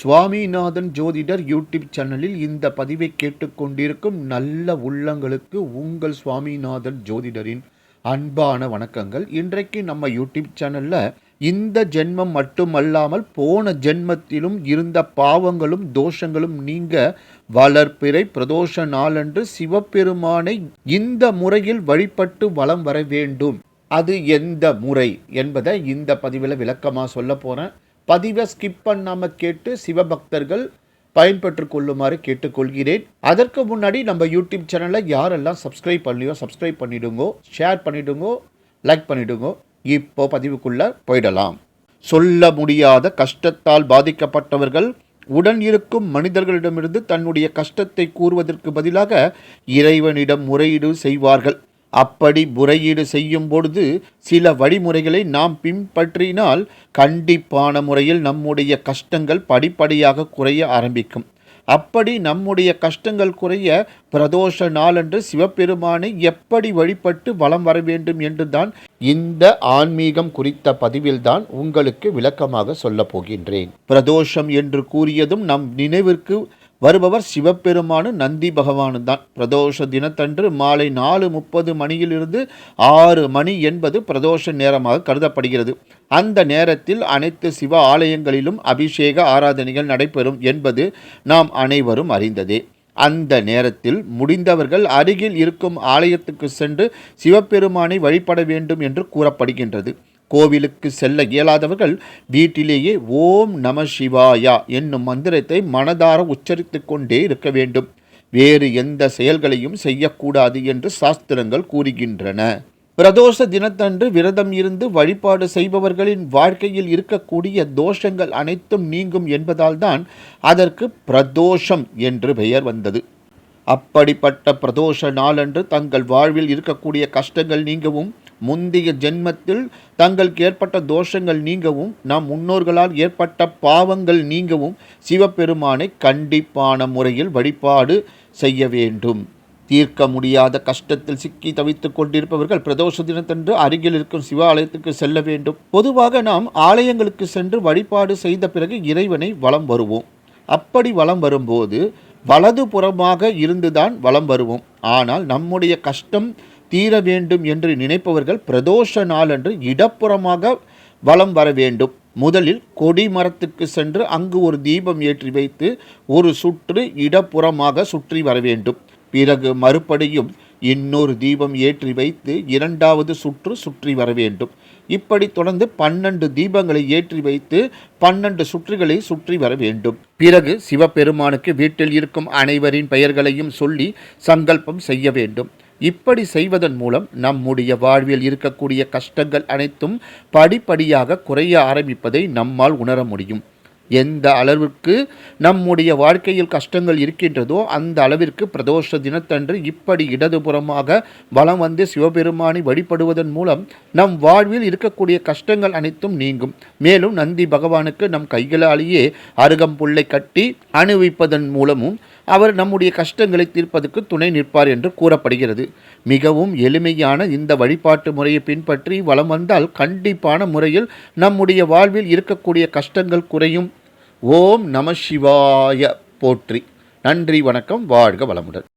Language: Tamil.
சுவாமிநாதன் ஜோதிடர் யூடியூப் சேனலில் இந்த பதிவை கேட்டுக்கொண்டிருக்கும் நல்ல உள்ளங்களுக்கு உங்கள் சுவாமிநாதன் ஜோதிடரின் அன்பான வணக்கங்கள். இன்றைக்கு நம்ம யூடியூப் சேனலில் இந்த ஜென்மம் மட்டுமல்லாமல் போன ஜென்மத்திலும் இருந்த பாவங்களும் தோஷங்களும் நீங்க வளர்ப்பிறை பிரதோஷ நாளன்று சிவபெருமானை இந்த முறையில் வழிபட்டு வலம் வர வேண்டும். அது எந்த முறை என்பதை இந்த பதிவில் விளக்கமாக சொல்ல போகிறேன் பதிவை ஸ்கிப் பண்ணாமல் கேட்டு சிவபக்தர்கள் பயன்பெற்று கொள்ளுமாறு கேட்டுக்கொள்கிறேன். அதற்கு முன்னாடி நம்ம யூடியூப் சேனலை யாரெல்லாம் சப்ஸ்கிரைப் பண்ணலையோ சப்ஸ்கிரைப் பண்ணிடுங்கோ ஷேர் பண்ணிடுங்கோ லைக் பண்ணிடுங்கோ இப்போ பதிவுக்குள்ளே போயிடலாம். சொல்ல முடியாத கஷ்டத்தால் பாதிக்கப்பட்டவர்கள் உடன் இருக்கும் மனிதர்களிடமிருந்து தன்னுடைய கஷ்டத்தை கூறுவதற்கு பதிலாக இறைவனிடம் முறையீடு செய்வார்கள். அப்படி முறையீடு செய்யும் பொழுது சில வழிமுறைகளை நாம் பின்பற்றினால் கண்டிப்பான முறையில் நம்முடைய கஷ்டங்கள் படிப்படியாக குறைய ஆரம்பிக்கும். அப்படி நம்முடைய கஷ்டங்கள் குறைய பிரதோஷ நாளன்று சிவபெருமானை எப்படி வழிபட்டு வலம் வர வேண்டும் என்று தான் இந்த ஆன்மீகம் குறித்த பதிவில்தான் உங்களுக்கு விளக்கமாக சொல்லப் போகின்றேன். பிரதோஷம் என்று கூறியதும் நம் நினைவிற்கு வருபவர் சிவபெருமானும் நந்தி பகவானு தான் பிரதோஷ தினத்தன்று மாலை நாலு முப்பது மணியிலிருந்து ஆறு மணி என்பது பிரதோஷ நேரமாக கருதப்படுகிறது. அந்த நேரத்தில் அனைத்து சிவ ஆலயங்களிலும் அபிஷேக ஆராதனைகள் நடைபெறும் என்பது நாம் அனைவரும் அறிந்ததே. அந்த நேரத்தில் முடிந்தவர்கள் அருகில் இருக்கும் ஆலயத்துக்கு சென்று சிவபெருமானை வழிபட வேண்டும் என்று கூறப்படுகின்றது. கோவிலுக்கு செல்ல இயலாதவர்கள் வீட்டிலேயே ஓம் நம சிவாயா என்னும் மந்திரத்தை மனதார உச்சரித்து கொண்டே இருக்க வேண்டும். வேறு எந்த செயல்களையும் செய்யக்கூடாது என்று சாஸ்திரங்கள் கூறுகின்றன. பிரதோஷ தினத்தன்று விரதம் இருந்து வழிபாடு செய்பவர்களின் வாழ்க்கையில் இருக்கக்கூடிய தோஷங்கள் அனைத்தும் நீங்கும் என்பதால் தான் அதற்கு பிரதோஷம் என்று பெயர் வந்தது. அப்படிப்பட்ட பிரதோஷ நாளன்று தங்கள் வாழ்வில் இருக்கக்கூடிய கஷ்டங்கள் நீங்கவும் முந்தைய ஜென்மத்தில் தங்களுக்கு ஏற்பட்ட தோஷங்கள் நீங்கவும் நம் முன்னோர்களால் ஏற்பட்ட பாவங்கள் நீங்கவும் சிவபெருமானை கண்டிப்பான முறையில் வழிபாடு செய்ய வேண்டும். தீர்க்க முடியாத கஷ்டத்தில் சிக்கி தவித்துக் கொண்டிருப்பவர்கள் பிரதோஷ தினத்தன்று அருகில் இருக்கும் சிவாலயத்துக்கு செல்ல வேண்டும். பொதுவாக நாம் ஆலயங்களுக்கு சென்று வழிபாடு செய்த பிறகு இறைவனை வலம் வருவோம். அப்படி வலம் வரும்போது வலது புறமாக இருந்துதான் வலம் வருவோம். ஆனால் நம்முடைய கஷ்டம் தீர வேண்டும் என்று நினைப்பவர்கள் பிரதோஷ நாளன்று இடப்புறமாக வலம் வர வேண்டும். முதலில் கொடி மரத்துக்கு சென்று அங்கு ஒரு தீபம் ஏற்றி வைத்து ஒரு சுற்று இடப்புறமாக சுற்றி வர வேண்டும். பிறகு மறுபடியும் இன்னொரு தீபம் ஏற்றி வைத்து இரண்டாவது சுற்று சுற்றி வர வேண்டும். இப்படி தொடர்ந்து பன்னெண்டு தீபங்களை ஏற்றி வைத்து பன்னெண்டு சுற்றுகளை சுற்றி வர வேண்டும். பிறகு சிவபெருமானுக்கு வீட்டில் இருக்கும் அனைவரின் பெயர்களையும் சொல்லி சங்கல்பம் செய்ய வேண்டும். இப்படி செய்வதன் மூலம் நம்முடைய வாழ்வில் இருக்கக்கூடிய கஷ்டங்கள் அனைத்தும் படிப்படியாக குறைய ஆரம்பிப்பதை நம்மால் உணர முடியும். எந்த அளவிற்கு நம்முடைய வாழ்க்கையில் கஷ்டங்கள் இருக்கின்றதோ அந்த அளவிற்கு பிரதோஷ தினத்தன்று இப்படி இடதுபுறமாக வலம் வந்து சிவபெருமானை வழிபடுவதன் மூலம் நம் வாழ்வில் இருக்கக்கூடிய கஷ்டங்கள் அனைத்தும் நீங்கும். மேலும் நந்தி பகவானுக்கு நம் கைகளாலேயே அருகம்புல்லை கட்டி அணிவிப்பதன் மூலமும் அவர் நம்முடைய கஷ்டங்களை தீர்ப்பதற்கு துணை நிற்பார் என்று கூறப்படுகிறது. மிகவும் எளிமையான இந்த வழிபாட்டு முறையை பின்பற்றி வலம் வந்தால் கண்டிப்பான முறையில் நம்முடைய வாழ்வில் இருக்கக்கூடிய கஷ்டங்கள் குறையும். ஓம் நம சிவாய. போற்றி. நன்றி வணக்கம் வாழ்க வளமுடன்.